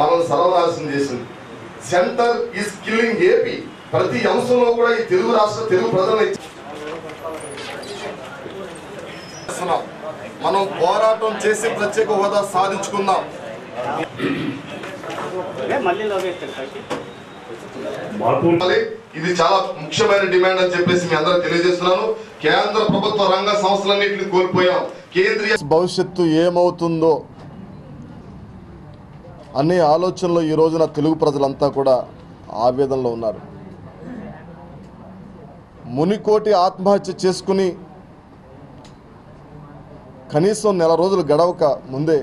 మనం సర్వనాశనం చేసింది. సెంటర్ ఈస్ కిల్లింగ్ ఏపీ ప్రతి అంశంలో కూడా ఈ తెలుగు రాష్ట్ర తెలుగు ప్రజల్ని. మనం పోరాటం చేసి ప్రత్యేక హోదా సాధించుకుందాం. ఇది చాలా ముఖ్యమైన డిమాండ్ అని చెప్పేసి మీ అందరూ తెలియజేస్తున్నాను. కేంద్ర ప్రభుత్వ రంగ సంస్థలన్నింటినీ కోల్పోయాం. కేంద్రీయ భవిష్యత్తు ఏమవుతుందో అనే ఆలోచనలో ఈ రోజున తెలుగు ప్రజలంతా కూడా ఆవేదనలో ఉన్నారు. మునికోటి ఆత్మహత్య చేసుకుని కనీసం నెల రోజులు గడవక ముందే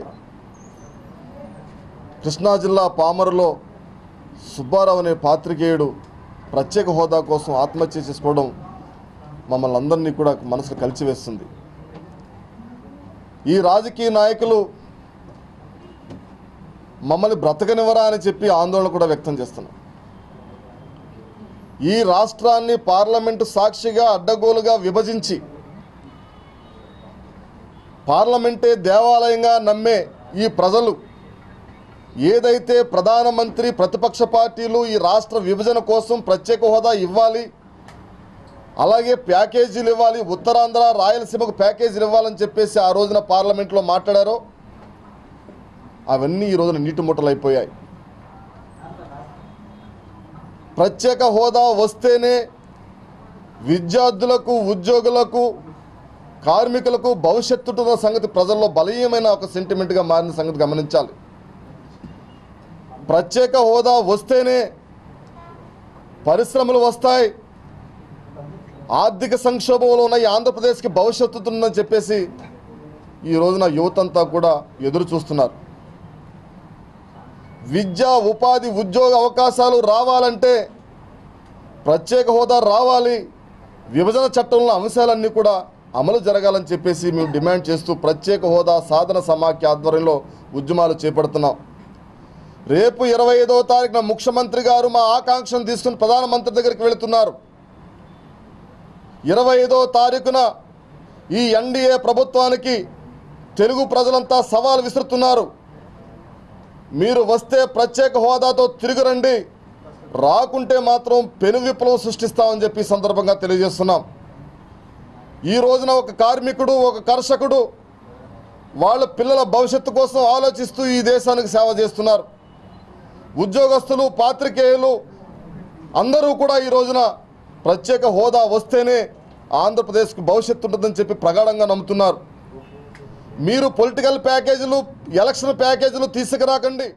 కృష్ణా జిల్లా పామరులో సుబ్బారావు అనే పాత్రికేయుడు ప్రత్యేక హోదా కోసం ఆత్మహత్య చేసుకోవడం మమ్మల్ని అందరినీ కూడా మనసులో కలిచివేస్తుంది. ఈ రాజకీయ నాయకులు మమ్మల్ని బ్రతకనివ్వరా అని చెప్పి ఆందోళన కూడా వ్యక్తం చేస్తున్నాం. ఈ రాష్ట్రాన్ని పార్లమెంటు సాక్షిగా అడ్డగోలుగా విభజించి పార్లమెంటే దేవాలయంగా నమ్మే ఈ ప్రజలు ఏదైతే ప్రధానమంత్రి ప్రతిపక్ష పార్టీలు ఈ రాష్ట్ర విభజన కోసం ప్రత్యేక హోదా ఇవ్వాలి అలాగే ప్యాకేజీలు ఇవ్వాలి ఉత్తరాంధ్ర రాయలసీమకు ప్యాకేజీలు ఇవ్వాలని చెప్పేసి ఆ రోజున పార్లమెంట్లో మాట్లాడారో అవన్నీ ఈ రోజున నీటి మూటలైపోయాయి ప్రత్యేక హోదా వస్తేనే విద్యార్థులకు ఉద్యోగులకు కార్మికులకు భవిష్యత్తు సంగతి ప్రజల్లో బలీయమైన ఒక సెంటిమెంట్గా మారిన సంగతి గమనించాలి. ప్రత్యేక హోదా వస్తేనే పరిశ్రమలు వస్తాయి. ఆర్థిక సంక్షోభంలో ఉన్న ఈ ఆంధ్రప్రదేశ్కి భవిష్యత్తు ఉందని చెప్పేసి ఈ రోజున యువతంతా కూడా ఎదురు చూస్తున్నారు. విద్య ఉపాధి ఉద్యోగ అవకాశాలు రావాలంటే ప్రత్యేక హోదా రావాలి. విభజన చట్టంలో అంశాలన్నీ కూడా అమలు జరగాలని చెప్పేసి మేము డిమాండ్ చేస్తూ ప్రత్యేక హోదా సాధన సమాఖ్య ఆధ్వర్యంలో ఉద్యమాలు చేపడుతున్నాం. రేపు ఇరవై ఐదవ తారీఖున ముఖ్యమంత్రి గారు మా ఆకాంక్షను తీసుకుని ప్రధానమంత్రి దగ్గరికి వెళుతున్నారు. ఇరవై ఐదవ తారీఖున ఈ ఎన్డీఏ ప్రభుత్వానికి తెలుగు ప్రజలంతా సవాల్ విసురుతున్నారు. మీరు వస్తే ప్రత్యేక హోదాతో తిరిగి రండి. రాకుంటే మాత్రం పెను విప్లవం సృష్టిస్తామని చెప్పి సందర్భంగా తెలియజేస్తున్నాం. ఈ రోజున ఒక కార్మికుడు ఒక కర్షకుడు వాళ్ళ పిల్లల భవిష్యత్తు కోసం ఆలోచిస్తూ ఈ దేశానికి సేవ చేస్తున్నారు. ఉద్యోగస్తులు పాత్రికేయులు అందరూ కూడా ఈ రోజున ప్రత్యేక హోదా వస్తేనే ఆంధ్రప్రదేశ్కు భవిష్యత్తు ఉంటుందని చెప్పి ప్రగాఢంగా నమ్ముతున్నారు. మీరు పొలిటికల్ ప్యాకేజీలు ఎలక్షన్ ప్యాకేజీలు తీసుకురాకండి.